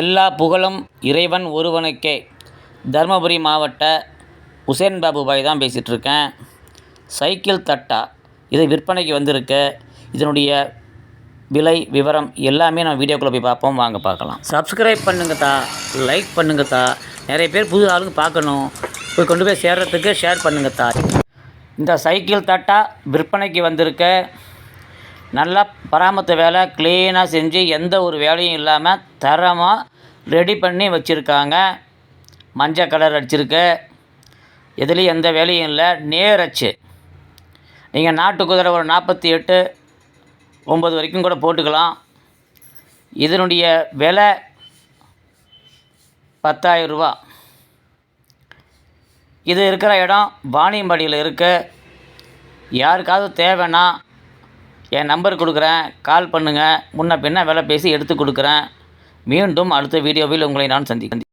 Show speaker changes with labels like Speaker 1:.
Speaker 1: எல்லா புகழும் இறைவன் ஒருவனுக்கே. தருமபுரி மாவட்ட உசேன் பாபு பாய் தான் பேசிகிட்ருக்கேன். சைக்கிள் தட்டா இது விற்பனைக்கு வந்திருக்கு. இதனுடைய விலை விவரம் எல்லாமே நம்ம வீடியோக்குள்ளே போய் பார்ப்போம். வாங்க பார்க்கலாம். சப்ஸ்கிரைப் பண்ணுங்கத்தா லைக் பண்ணுங்கத்தா நிறைய பேர் புது ஆளுங்க பார்க்கணும். போய் கொண்டு போய் சேர்கிறதுக்கு ஷேர் பண்ணுங்கத்தா இந்த சைக்கிள் தட்டா விற்பனைக்கு வந்திருக்க. நல்லா பராமத்து வேலை க்ளீனாக செஞ்சு எந்த ஒரு வேலையும் இல்லாமல் தரமாக ரெடி பண்ணி வச்சுருக்காங்க. மஞ்சள் கலர் அடிச்சிருக்கு. எதுலேயும் எந்த வேலையும் இல்லை. நேரச்சு. நீங்கள் நாட்டு குதிரை ஒரு நாற்பத்தி எட்டு ஒம்பது வரைக்கும் கூட போட்டுக்கலாம். இதனுடைய விலை பத்தாயிரம் ரூபா. இது இருக்கிற இடம் வாணியம்பாடியில் இருக்குது யாருக்காவது தேவைன்னா என் நம்பர் கொடுக்குறேன் கால் பண்ணுங்கள் முன்ன பின்ன வேலை பேசி எடுத்து கொடுக்குறேன். மீண்டும் அடுத்த வீடியோவில் உங்களை நான் சந்திக்கிறேன்.